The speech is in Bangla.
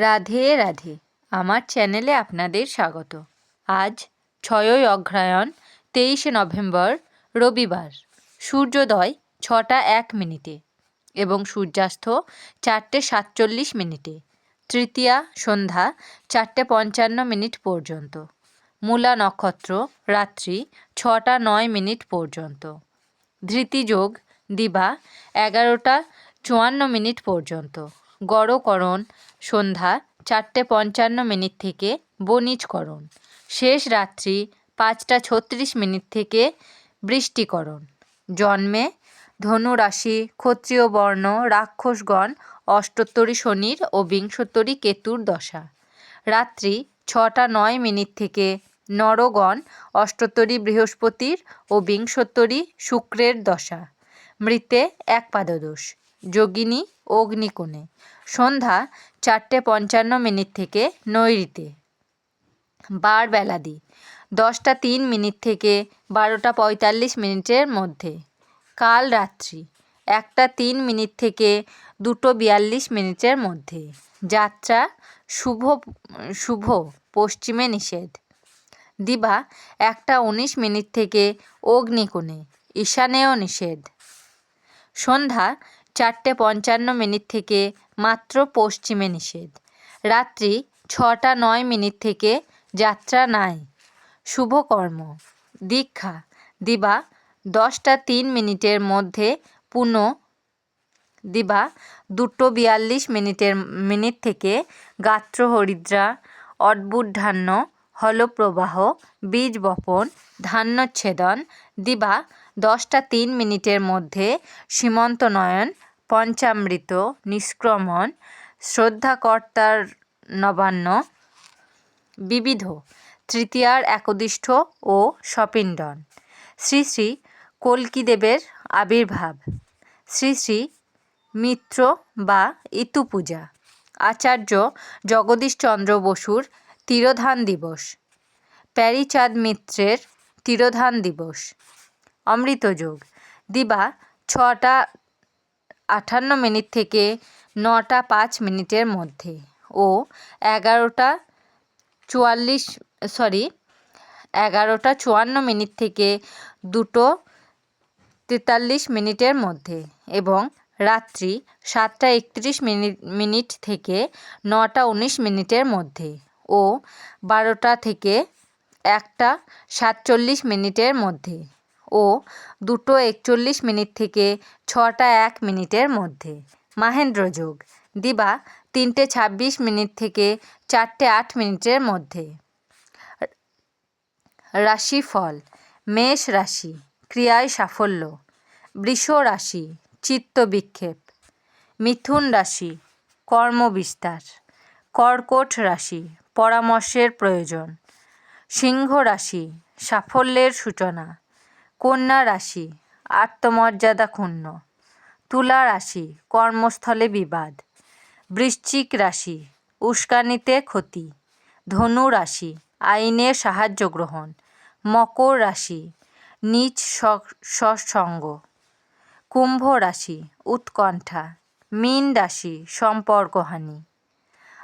রাধে রাধে। আমার চ্যানেলে আপনাদের স্বাগত। আজ ছয়ই অগ্রহায়ণ, তেইশে নভেম্বর, রবিবার। সূর্যোদয় ছটা এক মিনিটে এবং সূর্যাস্ত চারটে সাতচল্লিশ মিনিটে। তৃতীয়া সন্ধ্যা চারটে পঞ্চান্ন মিনিট পর্যন্ত। মূলা নক্ষত্র রাত্রি ছটা নয় মিনিট পর্যন্ত। ধৃতিযোগ দিবা এগারোটা চুয়ান্ন মিনিট পর্যন্ত। গড়করণ, সন্ধ্যা চারটে পঞ্চান্ন মিনিট থেকে বণিজকরণ শেষ রাত্রি পাঁচটা ছত্রিশ মিনিট থেকে বৃষ্টিকরণ। জন্মে ধনু রাশি ক্ষত্রিয় বর্ণ, রাক্ষসগণ, অষ্টোত্তরী শনির ও বিংশোত্তরী কেতুর দশা। রাত্রি ছটা নয় মিনিট থেকে নরগণ, অষ্টোত্তরী বৃহস্পতির ও বিংশোত্তরী শুক্রের দশা। মৃতে এক পাদদোষ। যোগিনী অগ্নিকোণে। সন্ধ্যা চারটে পঞ্চান্ন মিনিট থেকে নৈরিতে বার বেলাদি দশটা তিন মিনিট থেকে বারোটা পঁয়তাল্লিশ মিনিটের মধ্যে। কাল রাত্রি একটা তিন মিনিট থেকে দুটো বিয়াল্লিশ মিনিটের মধ্যে। যাত্রা শুভ শুভ, পশ্চিমে নিষেধ। দিবা, একটা উনিশ মিনিট থেকে অগ্নিকোণে, ঈশানেও নিষেধ। সন্ধ্যা চারটে পঞ্চান্ন মিনিট থেকে মাত্র পশ্চিমে নিষেধ। রাত্রি ছটা নয় মিনিট থেকে যাত্রা নাই। শুভকর্ম দীক্ষা। দিবা দশটা তিন মিনিটের মধ্যে পুনঃ দিবা দুটো বিয়াল্লিশ মিনিটের মিনিট থেকে গাত্র হরিদ্রা অদ্ভুতধান্য হলপ্রবাহ, বীজ বপন, ধান্যচ্ছেদন। দিবা দশটা তিন মিনিটের মধ্যে সীমন্ত নয়ন পঞ্চামৃত, নিষ্ক্রমণ, শ্রদ্ধাকর্তার নবান্ন, বিবিধ, তৃতীয়ার একদিষ্ঠ ও সপিণ্ডন শ্রী শ্রী কল্কিদেবের আবির্ভাব। শ্রী শ্রী মিত্র বা ইতু পূজা আচার্য জগদীশচন্দ্র বসুর তিরোধান দিবস। প্যারিচাঁদ মিত্রের তিরোধান দিবস। অমৃতযোগ। দিবা ছটা আটান্ন মিনিট থেকে নটা পাঁচ মিনিটের মধ্যে ও এগারোটা চুয়াল্লিশ সরি এগারোটা চুয়ান্ন মিনিট থেকে দুটো তেতাল্লিশ মিনিটের মধ্যে এবং রাত্রি সাতটা একত্রিশ মিনিট মিনিট থেকে নটা উনিশ মিনিটের মধ্যে ও বারোটা থেকে একটা সাতচল্লিশ মিনিটের মধ্যে ও দুটো একচল্লিশ মিনিট থেকে ছটা এক মিনিটের মধ্যে। মাহেন্দ্র যোগ, দিবা তিনটে ছাব্বিশ মিনিট থেকে চারটে আট মিনিটের মধ্যে। রাশিফল, মেষ রাশি, ক্রিয়ায় সাফল্য। বৃষ রাশি, চিত্ত বিক্ষেপ। মিথুন রাশি কর্মবিস্তার কর্কট রাশি, পরামর্শের প্রয়োজন। সিংহ রাশি, সাফল্যের সূচনা। কন্যা রাশি, আত্মমর্যাদা ক্ষুণ্ণ। তুলা রাশি, কর্মস্থলে বিবাদ। বৃশ্চিক রাশি, উস্কানিতে ক্ষতি। ধনু রাশি আইনের সাহায্য গ্রহণ। মকর রাশি, নিজ সৎসঙ্গ। কুম্ভ রাশি, উৎকণ্ঠা। মীন রাশি, সম্পর্কহানি।